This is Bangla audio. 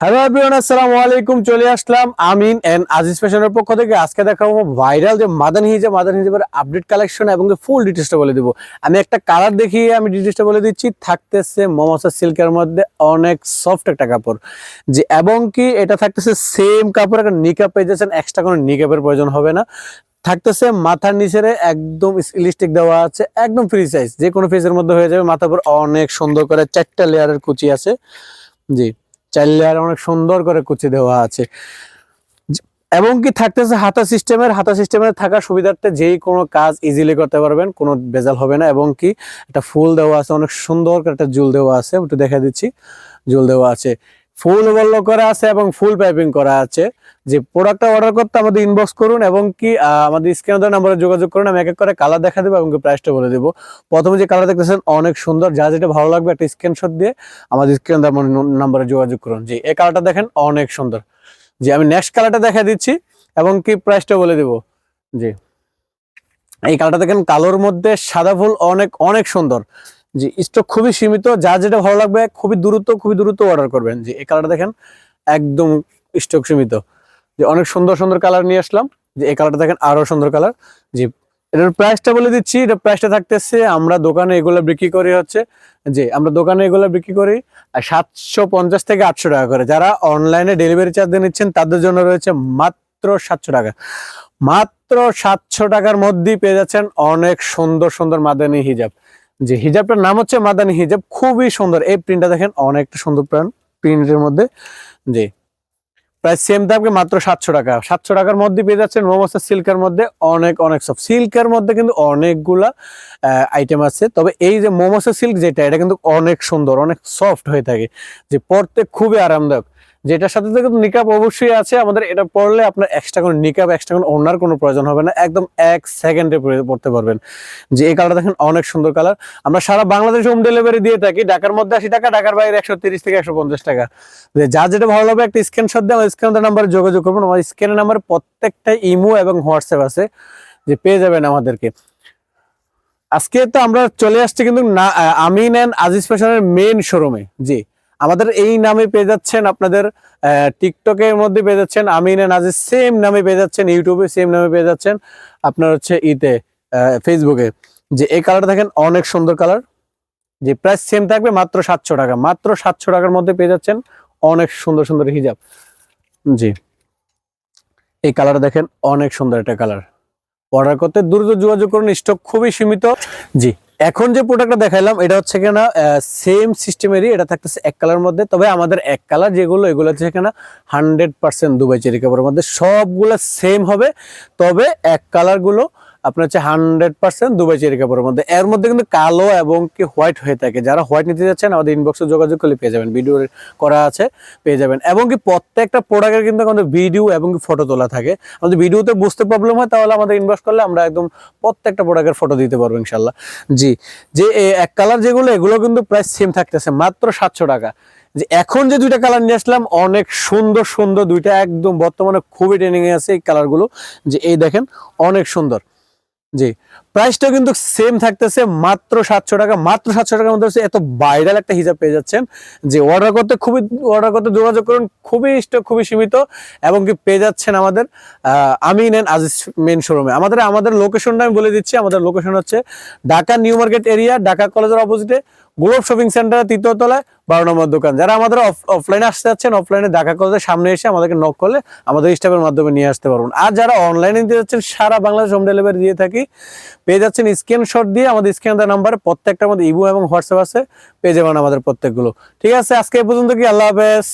হ্যালো এভরিওয়ান আসসালামু আলাইকুম। চলে আসলাম আমিন এন্ড আজিজ ফ্যাশনের পক্ষ থেকে। আজকে দেখাবো ভাইরাল যে মাদানি হিজাব, মাদানি হিজাবের আপডেট কালেকশন এবং ফুল ডিটেলসটা বলে দিব। আমি একটা কালার দেখিয়ে আমি ডিটেলসটা বলে দিচ্ছি। থাকতেছে মমসা সিল্কের মধ্যে অনেক সফট একটা কাপড়। যে এবং কি এটা থাকতেছে সেম কাপড়, একটা নিকাপ পেয়ে যাচ্ছেন। এক্সট্রা কোনো নিকাপের প্রয়োজন হবে না। থাকতেছে মাথার নিচেরে একদম ইলিস্টিক দেওয়া আছে, একদম ফ্রি সাইজ যে কোনো ফেসের মধ্যে হয়ে যাবে। মাথার উপর অনেক সুন্দর করে চারটা লেয়ারের কুচি আছে। জি। চার লেয়ার অনেক সুন্দর করে কুচি দেওয়া আছে। এবং কি থাকতেছে হাতা সিস্টেমের হাতা সিস্টেমের থাকার সুবিধার্থে যেই কোনো কাজ ইজিলি করতে পারবেন, কোনো বেজাল হবে না। এবং কি একটা ফুল দেওয়া আছে, অনেক সুন্দর করে একটা জুল দেওয়া আছে, একটু দেখা দিচ্ছি। জুল দেওয়া আছে। ফুল বল্ল করা আছে এবং ফুল পাইপিং করা আছে। যে প্রোডাক্টটা অর্ডার করতে আমাদের ইনবক্স করুন এবং কি আমাদের স্ক্রিনে নাম্বারে যোগাযোগ করুন, আমি এক এক করে কালার দেখা দেবো এবং প্রাইসটা বলে দেবো। প্রথমে যে কালার দেখতেছেন, অনেক সুন্দর। যা যেটা ভালো লাগবে একটা স্ক্রিনশট দিয়ে আমাদের স্ক্রিন নাম্বারে যোগাযোগ করুন। জি এই কালারটা দেখেন, অনেক সুন্দর। জি আমি নেক্সট কালারটা দেখা দিচ্ছি এবং কি প্রাইসটা বলে দেব। জি এই কালারটা দেখেন, কালোর মধ্যে সাদা ফুল অনেক অনেক সুন্দর। জি স্টক খুবই সীমিত যা যেটা ভালো লাগবে, খুবই দ্রুত খুবই দ্রুত অর্ডার করবেন। যে এই কালারটা দেখেন, একদম স্টক সীমিত। যে অনেক সুন্দর সুন্দর কালার নিয়ে আসলাম। যে এই কালারটা দেখেন, আরও সুন্দর কালার জি, এটার প্রাইসটা বলে দিচ্ছি, এটা প্রাইসটা থাকতেছে, আমরা দোকানে এগুলো বিক্রি করি হচ্ছে যে আমরা দোকানে এগুলো বিক্রি করি সাতশো পঞ্চাশ থেকে আটশো টাকা করে। যারা অনলাইনে ডেলিভারি চার্জ দিয়ে নিচ্ছেন, তাদের জন্য রয়েছে মাত্র সাতশো টাকা। মাত্র সাতশো টাকার মধ্যেই পেয়ে যাচ্ছেন অনেক সুন্দর সুন্দর মাদানি হিজাব। যে হিজাবটার নাম হচ্ছে মাদানি হিজাব। খুবই সুন্দর। এই প্রিন্টটা দেখেন, অনেকটা সুন্দর প্রিন্ট প্রিন্টের মধ্যে। জি। প্রায় সেম দামকে মাত্র সাতশো টাকা। সাতশো টাকার মধ্যে পেয়ে যাচ্ছেন মোমোসা সিল্কের মধ্যে অনেক অনেক সব সিল্কের মধ্যে কিন্তু অনেকগুলা আইটেম আছে। তবে এই যে মোমোসা সিল্ক যেটা, এটা কিন্তু অনেক সুন্দর, অনেক সফট হয়ে থাকে। যে পরতে খুবই আরামদায়ক। যেটার সাথে তো কিন্তু নিকাপ অবশ্যই আছে, আমাদের এটা পরলে আপনার এক্সট্রা কোনো নিকাপ এক্সট্রা কোনো ওনার কোনো প্রয়োজন হবে না, একদম এক সেকেন্ডে পড়তে পারবেন। যে এই কালারটা দেখেন অনেক সুন্দর কালার আমরা সারা বাংলাদেশ হোম ডেলিভারি দিয়ে থাকি, ঢাকার মধ্যে আশি টাকা, ঢাকার বাইরে একশো তিরিশ থেকে একশো পঞ্চাশ টাকা। যে যার যেটা ভালো লাগবে একটা স্ক্রিনশট দিয়ে আমার স্ক্রিনের নাম্বারে যোগাযোগ করবেন। আমার স্ক্রিনের নাম্বার প্রত্যেকটা ইমো এবং হোয়াটসঅ্যাপ আছে, যে পেয়ে যাবেন আমাদেরকে। আজকে তো আমরা চলে আসছি কিন্তু না আমিন অ্যান্ড আজিজ ফ্যাশনের মেন শোরুমে জি। আমাদের এই নামে পেয়ে যাচ্ছেন আপনাদের টিকটকের মধ্যে পেয়ে যাচ্ছেন আমিন আজিজ সেম নামে পেয়ে যাচ্ছেন ইউটিউবে সেম নামে পেয়ে যাচ্ছেন আপনার হচ্ছে ইতে ফেসবুকে যে এই কালারটা দেখেন, অনেক সুন্দর কালার যে প্রাইস সেম থাকবে মাত্র সাতশো টাকা। মাত্র সাতশো টাকার মধ্যে পেয়ে যাচ্ছেন অনেক সুন্দর সুন্দর হিজাব। জি। এই কালার দেখেন, অনেক সুন্দর একটা কালার অর্ডার করতে দ্রুত যোগাযোগ করুন স্টক খুবই সীমিত। জি। এখন যে প্রোডাক্টটা দেখাইলাম, এটা হচ্ছে কিনা সেম সিস্টেমেরই এটা থাকতেছে এক কালার মধ্যে। তবে আমাদের এক কালার যেগুলো, এগুলো হচ্ছে কিনা হান্ড্রেড পার্সেন্ট দুবাই চেরি কাপড়ের মধ্যে। সবগুলো সেম হবে। তবে এক কালারগুলো আপনার হচ্ছে হান্ড্রেড পার্সেন্ট দুবাই চেরি কাপড়ের মধ্যে। এর মধ্যে কিন্তু কালো এবং কি হোয়াইট হয়ে থাকে। যারা হোয়াইট নিতে যাচ্ছেন, আমাদের ইনবক্সে যোগাযোগ করলে পেয়ে যাবেন। ভিডিও করা আছে, পেয়ে যাবেন। এবং কি প্রত্যেকটা প্রোডাক্টের কিন্তু আমাদের ভিডিও এবং ফটো তোলা থাকে। আমাদের ভিডিওতে বুঝতে প্রবলেম হয়, তাহলে আমাদের ইনবক্স করলে আমরা একদম প্রত্যেকটা প্রোডাক্টের ফটো দিতে পারব ইনশাল্লাহ জি, যে এক কালার যেগুলো, এগুলো কিন্তু প্রায় সেম থাকতেছে, মাত্র সাতশো টাকা। যে এখন যে দুইটা কালার নিয়ে আসলাম, অনেক সুন্দর সুন্দর দুইটা একদম বর্তমানে খুবই ট্রেনিং এ আছে এই কালারগুলো যে এই দেখেন, অনেক সুন্দর। জি। প্রাইসটা কিন্তু সেম থাকতেছে, মাত্র সাতশো টাকা, মাত্র সাতশো টাকার মধ্যে এত ভাইরাল একটা হিসাব পেয়ে যাচ্ছেন যে অর্ডার করতে খুবই অর্ডার করতে যোগাযোগ করুন, খুবই স্টক খুবই সীমিত এবং কি পেয়ে যাচ্ছেন আমাদের আমি নেন আজ মেন শোরুমে আমাদের আমাদের লোকেশনটা আমি বলে দিচ্ছি, আমাদের লোকেশন হচ্ছে Dhaka new market area, Dhaka কলেজের অপোজিটে গ্লোব শপিং সেন্টার তৃতীয় তলায় বারো নম্বর দোকান। যারা আমাদের অফলাইনে আসতে যাচ্ছেন অফলাইনে দেখা করতে সামনে এসে আমাদেরকে নক করলে আমাদের স্টাফের মাধ্যমে নিয়ে আসতে পারবেন। আর যারা অনলাইনে নিতে যাচ্ছেন, সারা বাংলাদেশ হোম ডেলিভারি দিয়ে থাকি, পেয়ে যাচ্ছেন স্ক্রিনশট দিয়ে আমাদের স্ক্রিন নাম্বারে প্রত্যেকটা আমাদের ইবু এবং হোয়াটসঅ্যাপ আছে, পেয়ে যাবেন আমাদের প্রত্যেকগুলো। ঠিক আছে, আজকে এই পর্যন্ত কি? আল্লাহ হাফেজ।